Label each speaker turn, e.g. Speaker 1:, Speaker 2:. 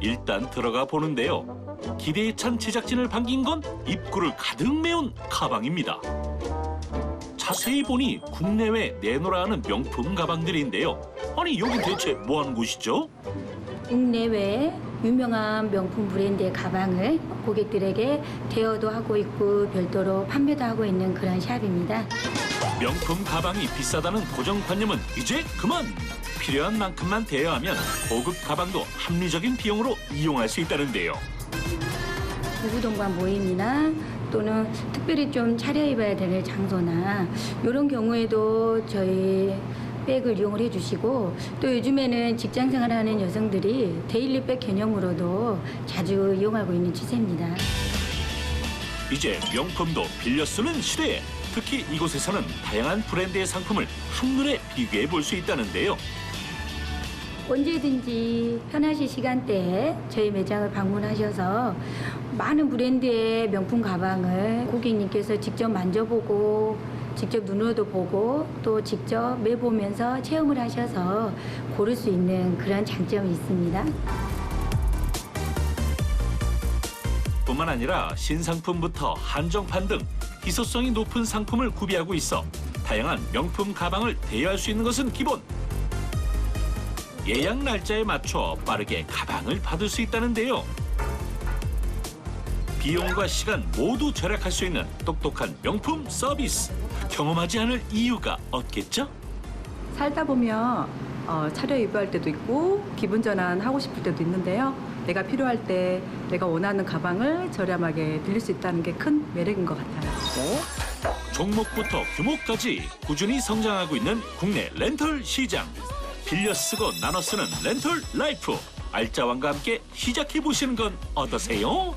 Speaker 1: 일단 들어가 보는데요. 기대에 찬 제작진을 반긴 건 입구를 가득 메운 가방입니다. 자세히 보니 국내외 내놓으라 하는 명품 가방들인데요. 아니 여기 대체 뭐 하는 곳이죠?
Speaker 2: 국내외 유명한 명품 브랜드의 가방을 고객들에게 대여도 하고 있고 별도로 판매도 하고 있는 그런 샵입니다.
Speaker 1: 명품 가방이 비싸다는 고정관념은 이제 그만! 필요한 만큼만 대여하면 고급 가방도 합리적인 비용으로 이용할 수 있다는데요.
Speaker 2: 부부동반 모임이나 또는 특별히 좀 차려입어야 되는 장소나 이런 경우에도 저희 백을 이용을 해주시고 또 요즘에는 직장 생활하는 여성들이 데일리 백 개념으로도 자주 이용하고 있는 추세입니다.
Speaker 1: 이제 명품도 빌려 쓰는 시대에 특히 이곳에서는 다양한 브랜드의 상품을 한눈에 비교해 볼 수 있다는데요.
Speaker 2: 언제든지 편하신 시간대에 저희 매장을 방문하셔서 많은 브랜드의 명품 가방을 고객님께서 직접 만져보고 직접 눈으로도 보고 또 직접 매보면서 체험을 하셔서 고를 수 있는 그런 장점이 있습니다.
Speaker 1: 뿐만 아니라 신상품부터 한정판 등 희소성이 높은 상품을 구비하고 있어 다양한 명품 가방을 대여할 수 있는 것은 기본. 예약 날짜에 맞춰 빠르게 가방을 받을 수 있다는데요. 비용과 시간 모두 절약할 수 있는 똑똑한 명품 서비스. 경험하지 않을 이유가 없겠죠?
Speaker 3: 살다 보면 어, 차려입어야 할 때도 있고 기분 전환 하고 싶을 때도 있는데요. 내가 필요할 때 내가 원하는 가방을 저렴하게 빌릴 수 있다는 게 큰 매력인 것 같아요.
Speaker 1: 종목부터 규모까지 꾸준히 성장하고 있는 국내 렌털 시장. 빌려 쓰고 나눠 쓰는 렌털 라이프. 알짜왕과 함께 시작해 보시는 건 어떠세요?